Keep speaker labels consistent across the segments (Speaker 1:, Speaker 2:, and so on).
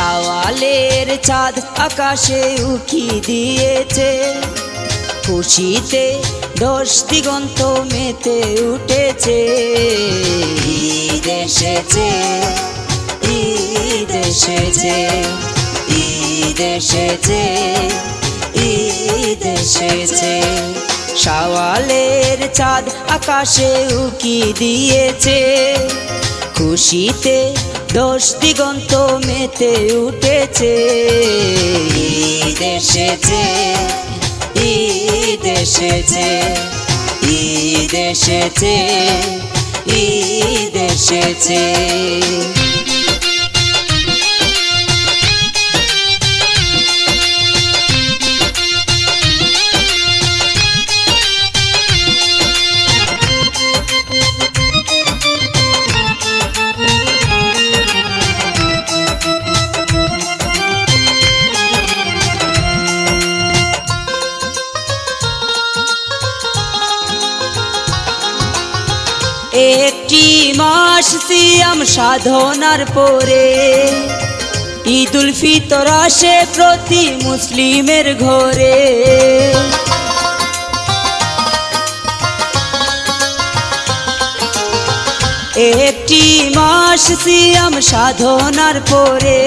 Speaker 1: শাওয়ালের চাঁদ আকাশে উকি দিয়েছে। খুশিতে দশ দিগন্ত মেতে উঠেছে।
Speaker 2: ঈদ এসেছে ঈদ এসেছে ঈদ এসেছে ঈদ এসেছে।
Speaker 1: শাওয়ালের চাঁদ আকাশে উকি দিয়েছে। খুশিতে দশ দিগন্ত মেতে উঠেছে।
Speaker 2: ঈদ এসেছে ঈদ এসেছে ঈদ এসেছে ঈদ এসেছে।
Speaker 1: মাস সিয়াম সাধনার পরে। ঈদুল ফিতর আসে প্রতি মুসলিমের ঘরে। একটি মাস সিয়াম সাধনার পরে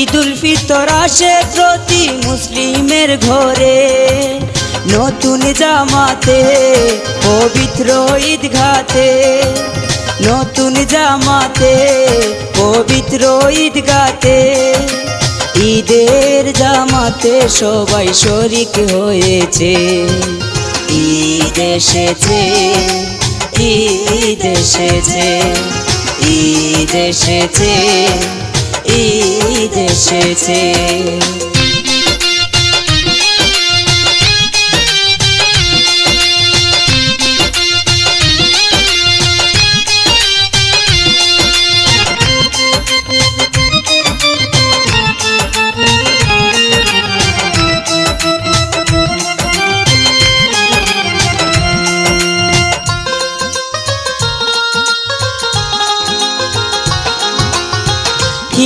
Speaker 1: ঈদুল ফিতর আসে প্রতি মুসলিমের ঘরে। নতুন জামাতে, পবিত্র ঈদগাতে নতুন জামাতে, পবিত্র ঈদগাতে। ঈদের জামাতে সবাই শরিক হয়েছে।
Speaker 2: ঈদ এসেছে ঈদ এসেছে ঈদ এসেছে ঈদ এসেছে।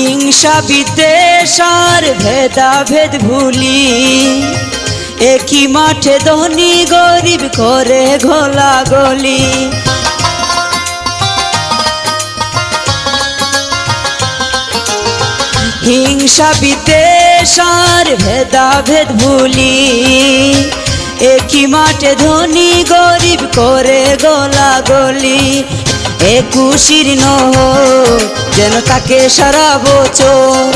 Speaker 1: হিংসা বিদ্বেষ ভেদাভেদ ভুলি। একই মাঠে ধনী গরিব করে ঘোলা গলি। হিংসা বিদ্বেষ আর ভেদাভেদ ভুলি। একই মাঠে ধনী গরিব করে গলা গলি। একুশির নহ যেন তাকে সারা বছর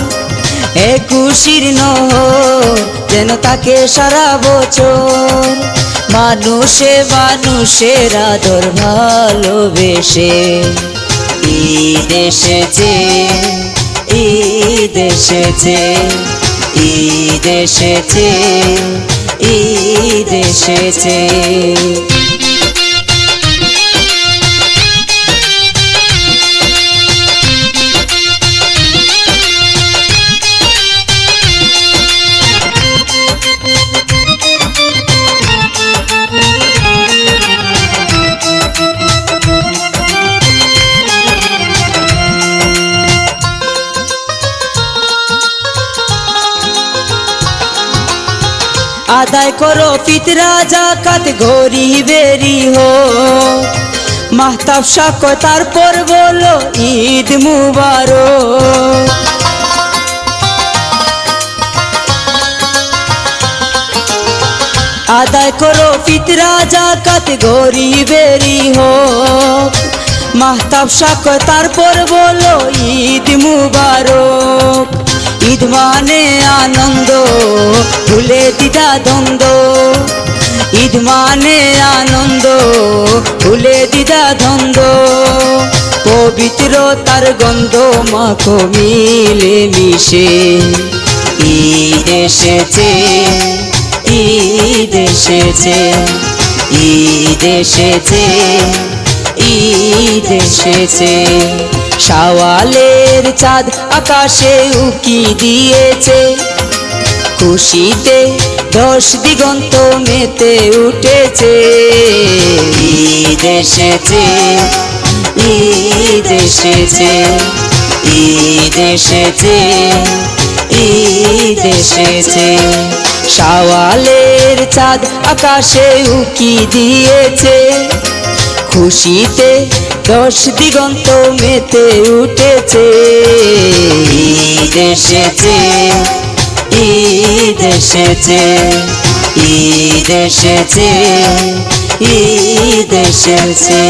Speaker 1: একুশির নহ যেন তাকে সারা বছর মানুষে মানুষের আদর ভালোবেসে
Speaker 2: ঈদ এসেছে ঈদ এসেছে ঈদ এসেছে ঈদ এসেছে।
Speaker 1: আদায় করো ফিতরা জাকাত গরিবেরি হো। মাহতাব সাক্ষ তারপর বলো, ঈদ মুবারক। আদায় করো ফিতরা জাকাত গরিবেরি হো। মাহতাব সাক্ষ তারপর বলো, ঈদ মুবারক। ঈদ মানে আনন্দ, ভুলে দিদা দ্বন্দ্ব। ঈদ মানে আনন্দ, ভুলে দিদা দ্বন্দ্ব। পবিত্র তার গন্ধ মাখো মিলে মিশে।
Speaker 2: ঈদ এসেছে ঈদ এসেছে ঈদ এসেছে ঈদ এসেছে।
Speaker 1: শাওয়ালের চাঁদ আকাশে উকি দিয়েছে। খুশিতে দশ দিগন্ত মেতে উঠেছে।
Speaker 2: ঈদ এসেছে ঈদ এসেছে ঈদ এসেছে ঈদ এসেছে।
Speaker 1: শাওয়ালের চাঁদ আকাশে উকি দিয়েছে। খুশিতে দশ দিগন্ত মেতে উঠেছে।
Speaker 2: ঈদ এসেছে ঈদ এসেছে ঈদ এসেছে ঈদ এসেছে।